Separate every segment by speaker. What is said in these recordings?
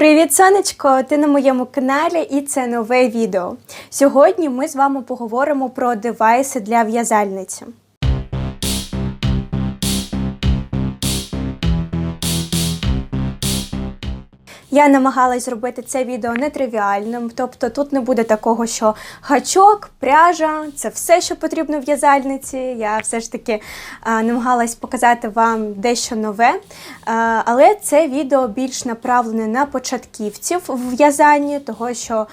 Speaker 1: Привіт, сонечко! Ти на моєму каналі і це нове відео. Сьогодні ми з вами поговоримо про девайси для в'язальниці. Я намагалась зробити це відео нетривіальним, тобто тут не буде такого, що гачок, пряжа це все, що потрібно в в'язальниці. Я все ж таки намагалась показати вам дещо нове. Але це відео більш направлене на початківців в в'язанні, того що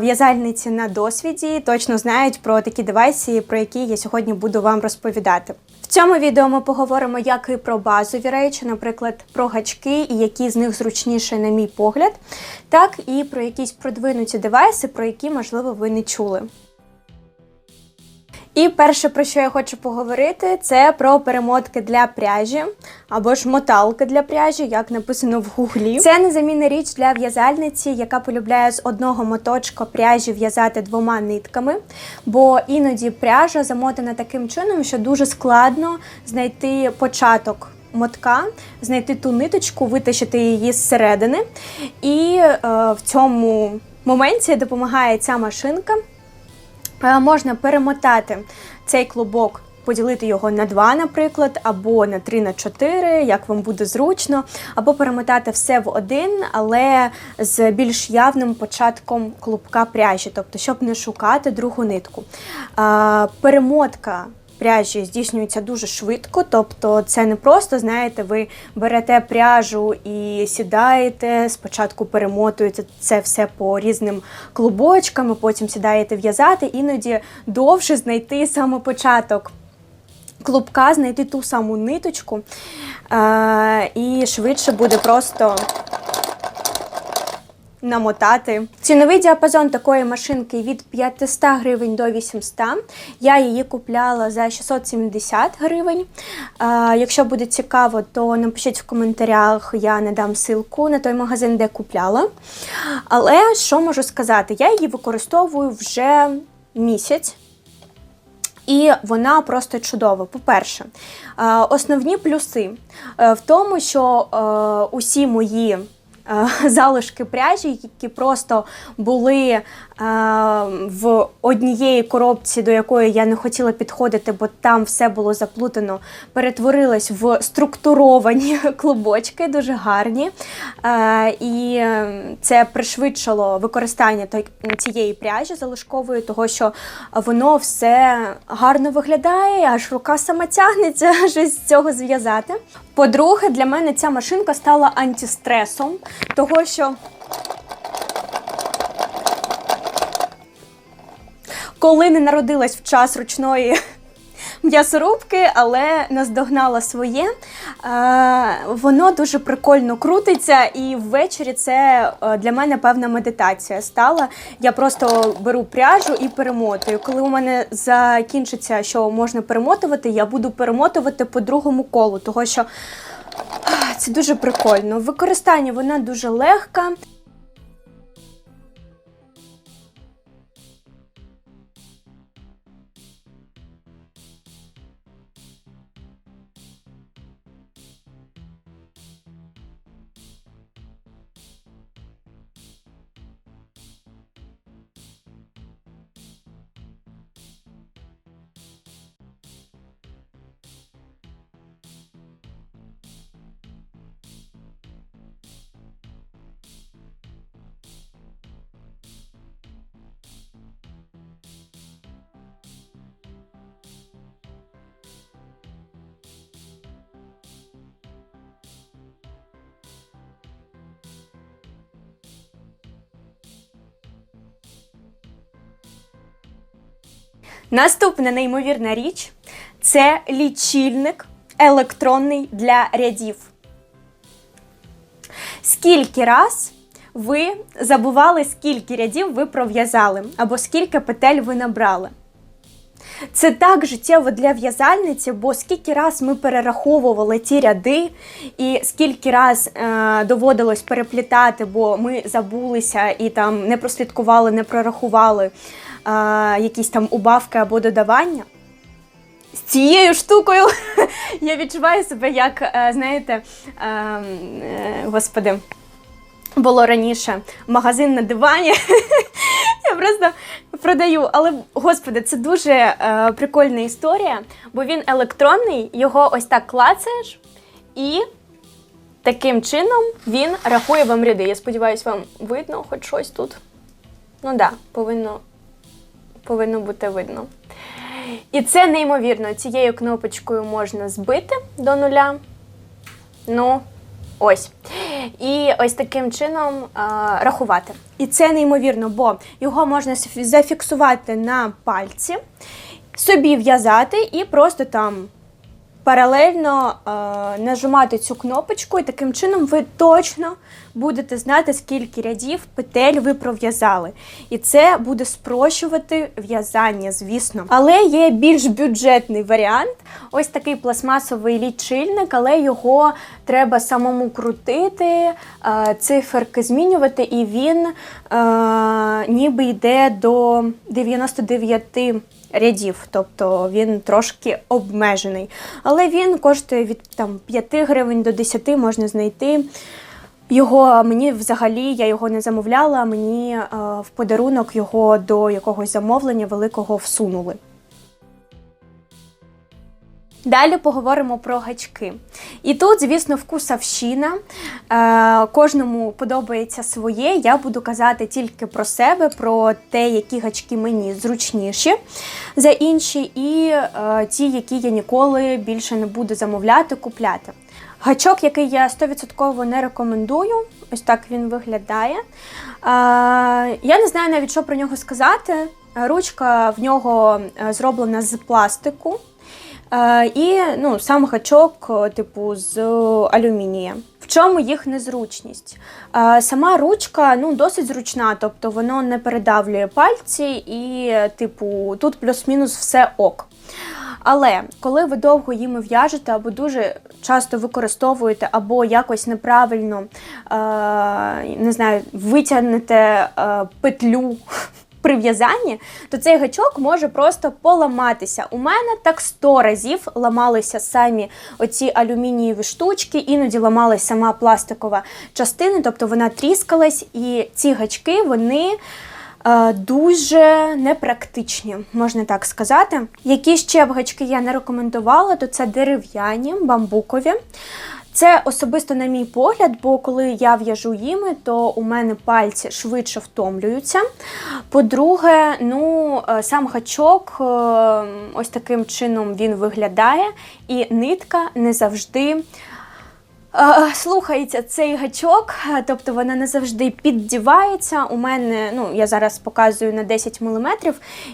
Speaker 1: в'язальниці на досвіді точно знають про такі девайси, про які я сьогодні буду вам розповідати. В цьому відео ми поговоримо як і про базові речі, наприклад, про гачки і які з них зручніше, на мій погляд, так і про якісь продвинуті девайси, про які, можливо, ви не чули. І перше, про що я хочу поговорити, це про перемотки для пряжі або ж моталки для пряжі, як написано в гуглі. Це незамінна річ для в'язальниці, яка полюбляє з одного моточка пряжі в'язати двома нитками, бо іноді пряжа замотана таким чином, що дуже складно знайти початок. Мотка, знайти ту ниточку, витащити її зсередини. І е, в цьому моменті допомагає ця машинка. Е, Можна перемотати цей клубок, поділити його на два, наприклад, або на три на чотири, як вам буде зручно, або перемотати все в один, але з більш явним початком клубка пряжі, тобто, щоб не шукати другу нитку. Е, Перемотка. Пряжі здійснюється дуже швидко, тобто це не просто, знаєте, ви берете пряжу і сідаєте, спочатку перемотуєте це все по різним клубочкам, потім сідаєте в'язати, іноді довше знайти саме початок клубка, знайти ту саму ниточку, е- і швидше буде просто намотати. Ціновий діапазон такої машинки від 500 гривень до 800. Я її купляла за 670 гривень. Якщо буде цікаво, то напишіть в коментарях, я надам ссылку на той магазин, де купляла. Але що можу сказати? Я її використовую вже місяць. І вона просто чудова. По-перше, основні плюси е, в тому, що е, усі мої залишки пряжі, які просто були е, в однієї коробці, до якої я не хотіла підходити, бо там все було заплутано, перетворились в структуровані клубочки, дуже гарні. Е, І це пришвидшило використання цієї пряжі залишкової, того що воно все гарно виглядає, аж рука сама тягнеться щось з цього зв'язати. По-друге, для мене ця машинка стала антистресом, того що. Коли не народилась в час ручної м'ясорубки, але наздогнала своє, е, воно дуже прикольно крутиться, і ввечері це е, для мене певна медитація стала. Я просто беру пряжу і перемотую. Коли у мене закінчиться, що можна перемотувати, я буду перемотувати по другому колу, того що це дуже прикольно. В використанні вона дуже легка. Наступна неймовірна річ це лічильник електронний для рядів. Скільки раз ви забували, скільки рядів ви пров'язали, або скільки петель ви набрали? Це так життєво для в'язальниці, бо скільки раз ми перераховували ті ряди, і скільки раз е, доводилось переплітати, бо ми забулися і там не прослідкували, не прорахували е, якісь там убавки або додавання. З цією штукою я відчуваю себе як, е, знаєте, е, е, господи. було раніше магазин на дивані. Я просто продаю. Але, господи, це дуже прикольна історія, бо він електронний, його ось так клацаєш, і таким чином він рахує вам ряди. Я сподіваюся, вам видно хоч щось тут. Ну так, да, повинно, повинно бути видно. І це неймовірно. Цією кнопочкою можна збити до нуля. Ну, ось. І ось таким чином а, рахувати. І це неймовірно, бо його можна зафіксувати на пальці, собі в'язати і просто там паралельно е, нажимати цю кнопочку, і таким чином ви точно будете знати, скільки рядів петель ви пров'язали. І це буде спрощувати в'язання, звісно. Але є більш бюджетний варіант. Ось такий пластмасовий лічильник, але його треба самому крутити, е, циферки змінювати, і він е, ніби йде до 99 рядів, тобто він трошки обмежений. Але він коштує від там, 5 гривень до 10 можна знайти. Його мені взагалі я його не замовляла, мені е, в подарунок його до якогось замовлення великого всунули. Далі поговоримо про гачки. І тут, звісно, вкусовщина. Е, кожному подобається своє. Я буду казати тільки про себе, про те, які гачки мені зручніші за інші, і е, ті, які я ніколи більше не буду замовляти, купляти. Гачок, який я 100% не рекомендую, ось так він виглядає. Е, я не знаю навіть, що про нього сказати. Ручка в нього е, зроблена з пластику. І ну, сам гачок, типу, з алюмінія. В чому їх незручність? Сама ручка ну, досить зручна, тобто воно не передавлює пальці, і, типу, тут плюс-мінус все ок. Але коли ви довго їми в'яжете або дуже часто використовуєте, або якось неправильно е, не знаю, витягнете петлю при в'язанні, то цей гачок може просто поламатися. У мене так 100 разів ламалися самі оці алюмінієві штучки, іноді ламалась сама пластикова частина, тобто вона тріскалась, і ці гачки вони. е, Дуже непрактичні, можна так сказати. Які ще б гачки я не рекомендувала, то це дерев'яні, бамбукові. Це особисто на мій погляд, бо коли я в'яжу їми, то у мене пальці швидше втомлюються. По-друге, ну, е, сам гачок е, ось таким чином він виглядає, і нитка не завжди. Слухається цей гачок, тобто вона не завжди піддівається. У мене, ну я зараз показую на 10 мм,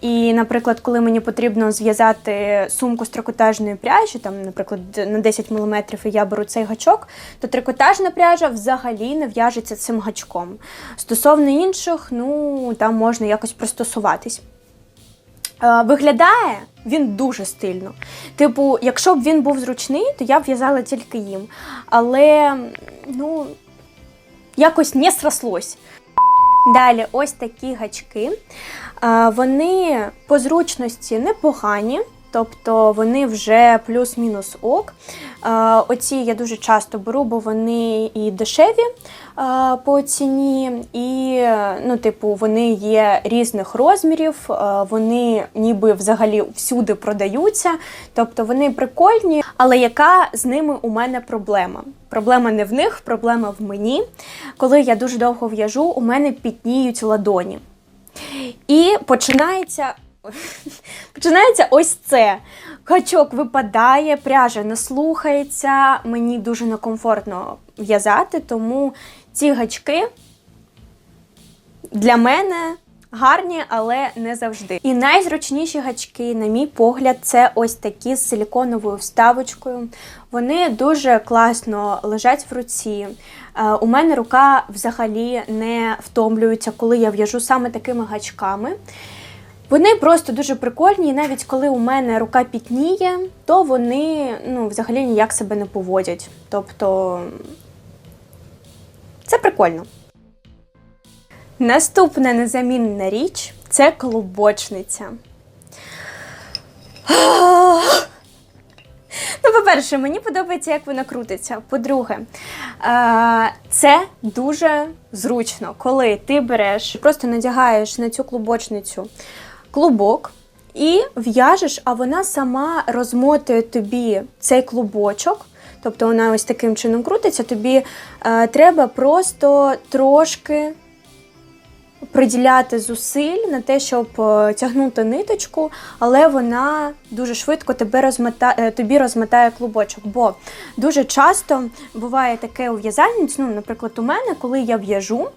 Speaker 1: і, наприклад, коли мені потрібно зв'язати сумку з трикотажної пряжі, там, наприклад, на 10 мм і я беру цей гачок, то трикотажна пряжа взагалі не в'яжеться цим гачком. Стосовно інших, ну там можна якось пристосуватись. Е, Виглядає він дуже стильно. Типу, якщо б він був зручний, то я б в'язала тільки їм. Але ну, якось не срослось. Далі, ось такі гачки. Е, Вони по зручності непогані, тобто вони вже плюс-мінус ок. Оці я дуже часто беру, бо вони і дешеві по ціні, і ну, типу, вони є різних розмірів, вони ніби взагалі всюди продаються. Тобто вони прикольні, але яка з ними у мене проблема? Проблема не в них, проблема в мені. Коли я дуже довго в'яжу, у мене пітніють ладоні. І починається. Починається ось це. Гачок випадає, пряжа не слухається, мені дуже некомфортно в'язати, тому ці гачки для мене гарні, але не завжди. І найзручніші гачки, на мій погляд, це ось такі з силіконовою вставочкою. Вони дуже класно лежать в руці. Е, У мене рука взагалі не втомлюється, коли я в'яжу саме такими гачками. Вони просто дуже прикольні, і навіть коли у мене рука пітніє, то вони ну, взагалі ніяк себе не поводять. Тобто це прикольно. Наступна незамінна річ це клубочниця. Ну по-перше, мені подобається, як вона крутиться. По-друге, це дуже зручно, коли ти береш, просто надягаєш на цю клубочницю клубок і в'яжеш, а вона сама розмотує тобі цей клубочок. Тобто вона ось таким чином крутиться, тобі е, треба просто трошки приділяти зусиль на те, щоб е, тягнути ниточку, але вона дуже швидко тебе розмота... е, тобі розмотає клубочок. Бо дуже часто буває таке у ну, наприклад, у мене, коли я в'яжу,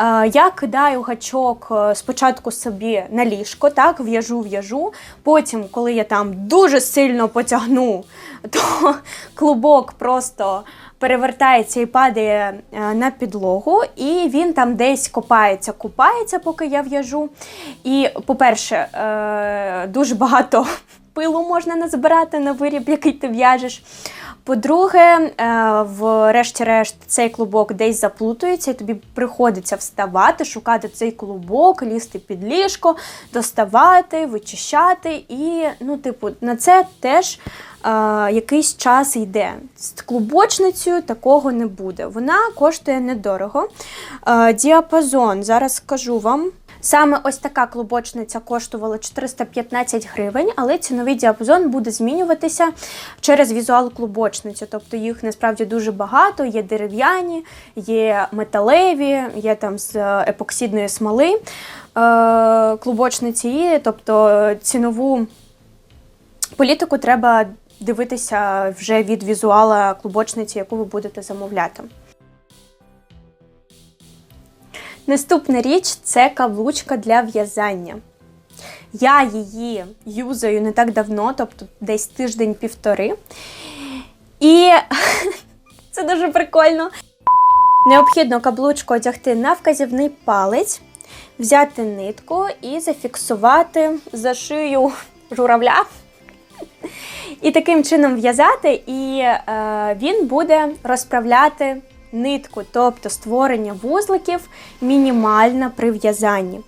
Speaker 1: е, я кидаю гачок спочатку собі на ліжко, так, в'яжу, в'яжу. Потім, коли я там дуже сильно потягну, то клубок просто перевертається і падає е, на підлогу, і він там десь копається, купається, поки я в'яжу. І, по-перше, е, дуже багато пилу можна назбирати на виріб, який ти в'яжеш. По-друге, е, врешті-решт цей клубок десь заплутується, і тобі приходиться вставати, шукати цей клубок, лізти під ліжко, доставати, вичищати. І, ну, типу, на це теж е, якийсь час йде. З клубочницею такого не буде. Вона коштує недорого. Е, діапазон, зараз скажу вам. Саме ось така клубочниця коштувала 415 гривень, але ціновий діапазон буде змінюватися через візуал клубочниці. Тобто їх насправді дуже багато, є дерев'яні, є металеві, є там з епоксидної смоли е, клубочниці, тобто цінову політику треба дивитися вже від візуала клубочниці, яку ви будете замовляти. Наступна річ це каблучка для в'язання. Я її юзаю не так давно, тобто десь тиждень-півтори. І це дуже прикольно. Необхідно каблучку одягти на вказівний палець, взяти нитку і зафіксувати за шию журавля. І таким чином в'язати, і е, він буде розправляти нитку, тобто створення вузликів мінімально при в'язанні.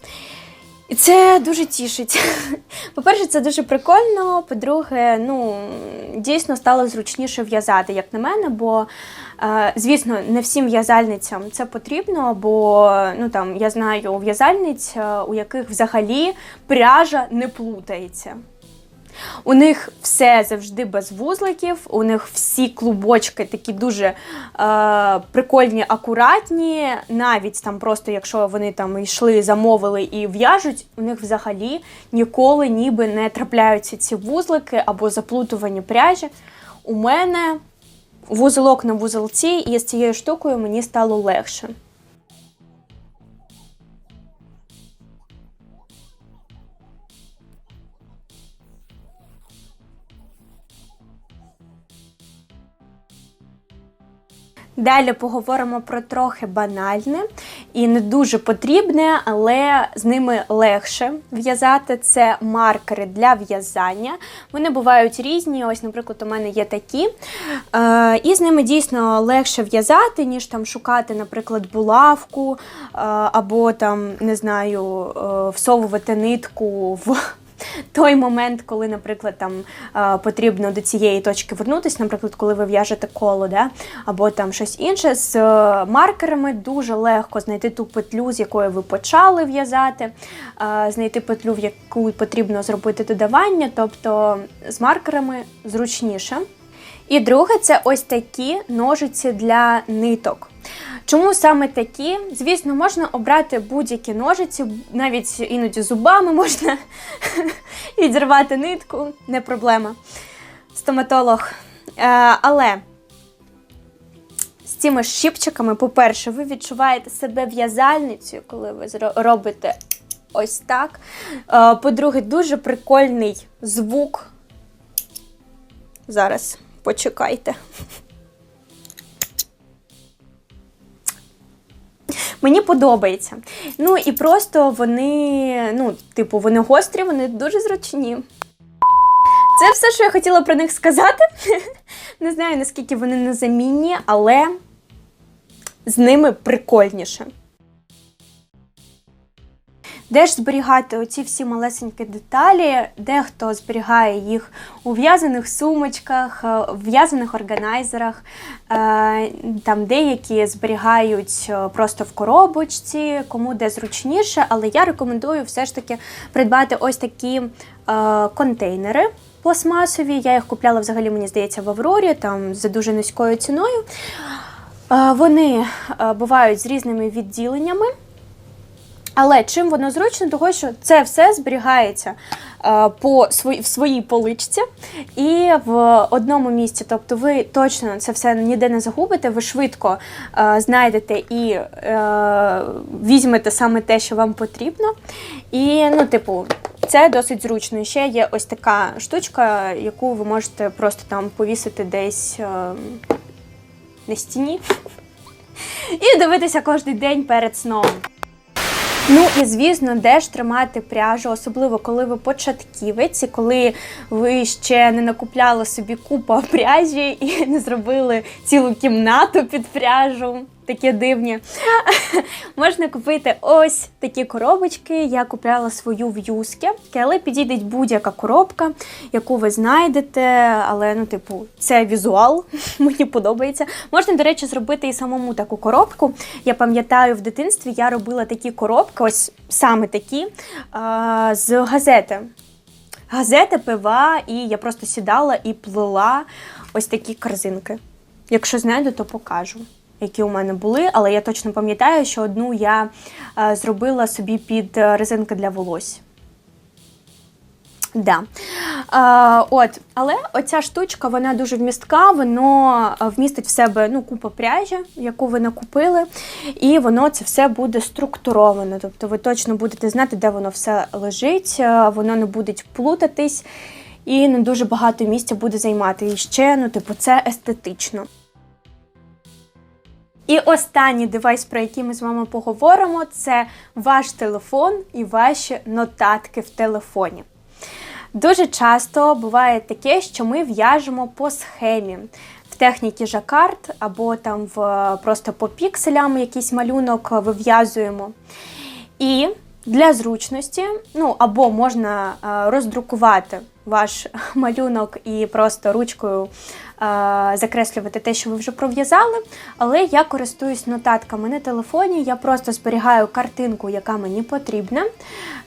Speaker 1: І це дуже тішить. По-перше, це дуже прикольно. По-друге, ну, дійсно стало зручніше в'язати, як на мене, бо, е, звісно, не всім в'язальницям це потрібно, бо ну, там, я знаю в'язальниць, е, у яких взагалі пряжа не плутається. У них все завжди без вузликів, у них всі клубочки такі дуже е, прикольні, акуратні. Навіть там просто, якщо вони там йшли, замовили і в'яжуть, у них взагалі ніколи ніби не трапляються ці вузлики або заплутувані пряжі. У мене вузелок на вузелці, і з цією штукою мені стало легше. Далі поговоримо про трохи банальне і не дуже потрібне, але з ними легше в'язати. Це маркери для в'язання. Вони бувають різні. Ось, наприклад, у мене є такі. Е, І з ними дійсно легше в'язати, ніж там шукати, наприклад, булавку, е, або там, не знаю, е, всовувати нитку в той момент, коли, наприклад, там е, потрібно до цієї точки вернутися, наприклад, коли ви в'яжете коло, да? або там щось інше, з е, маркерами дуже легко знайти ту петлю, з якої ви почали в'язати, е, знайти петлю, в яку потрібно зробити додавання, тобто з маркерами зручніше. І друге, це ось такі ножиці для ниток. Чому саме такі? Звісно, можна обрати будь-які ножиці, навіть іноді зубами можна відірвати нитку, не проблема. Стоматолог. Е, але з цими щіпчиками, по-перше, ви відчуваєте себе в'язальницею, коли ви робите ось так. Е, по-друге, дуже прикольний звук. Зараз почекайте. Мені подобається. Ну і просто вони, ну, типу, вони гострі, вони дуже зручні. Це все, що я хотіла про них сказати. Не знаю, наскільки вони незамінні, але з ними прикольніше. Де ж зберігати оці всі малесенькі деталі? Дехто зберігає їх у в'язаних сумочках, е, в'язаних органайзерах. Е, Там деякі зберігають е, просто в коробочці, кому де зручніше, але я рекомендую все ж таки придбати ось такі контейнери пластмасові. Я їх купляла взагалі, мені здається, в Аврорі, там за дуже низькою ціною. Вони бувають з різними відділеннями. Але чим воно зручно, того що це все зберігається е, по свої, в своїй поличці і в одному місці. Тобто ви точно це все ніде не загубите, ви швидко е, знайдете і е, візьмете саме те, що вам потрібно. І, ну, типу, це досить зручно. І ще є ось така штучка, яку ви можете просто там повісити десь е, на стіні і дивитися кожен день перед сном. Ну і звісно, де ж тримати пряжу, особливо коли ви початківець, і коли ви ще не накупляли собі купа пряжі і не зробили цілу кімнату під пряжу. Такі дивні. Можна купити ось такі коробочки. Я купляла свою в юскі, але підійде будь-яка коробка, яку ви знайдете. Але, ну, типу, це візуал, мені подобається. Можна, до речі, зробити і самому таку коробку. Я пам'ятаю, в дитинстві я робила такі коробки, ось саме такі, з газети. Газети, пива, і я просто сідала і плела ось такі корзинки. Якщо знайду, то покажу, які у мене були. Але я точно пам'ятаю, що одну я е, зробила собі під е, резинки для волосся. Да. Е, от, але оця штучка вона дуже вмістка, воно е, вмістить в себе ну, купу пряжі, яку ви накупили, і воно це все буде структуровано. Тобто ви точно будете знати, де воно все лежить, воно не буде плутатись і не дуже багато місця буде займати. І ще, ну, типу, це естетично. І останній девайс, про який ми з вами поговоримо, це ваш телефон і ваші нотатки в телефоні. Дуже часто буває таке, що ми в'яжемо по схемі. В техніці жакард або там в просто по пікселям якийсь малюнок вив'язуємо. І для зручності, ну або можна е, роздрукувати ваш малюнок і просто ручкою е, закреслювати те, що ви вже пров'язали. Але я користуюсь нотатками на телефоні. Я просто зберігаю картинку, яка мені потрібна,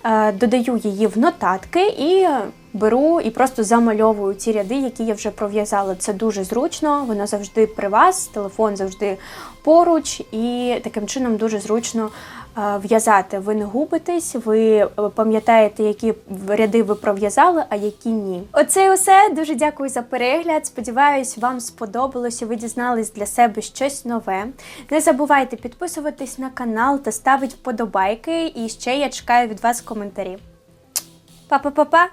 Speaker 1: е, додаю її в нотатки і беру і просто замальовую ці ряди, які я вже пров'язала. Це дуже зручно, воно завжди при вас, телефон завжди поруч, і таким чином дуже зручно в'язати. Ви не губитесь, ви е, пам'ятаєте, які ряди ви пров'язали, а які ні. Оце і усе. Дуже дякую за перегляд. Сподіваюсь, вам сподобалося. Ви дізнались для себе щось нове. Не забувайте підписуватись на канал та ставити вподобайки. І ще я чекаю від вас коментарі. Па-па-па-па!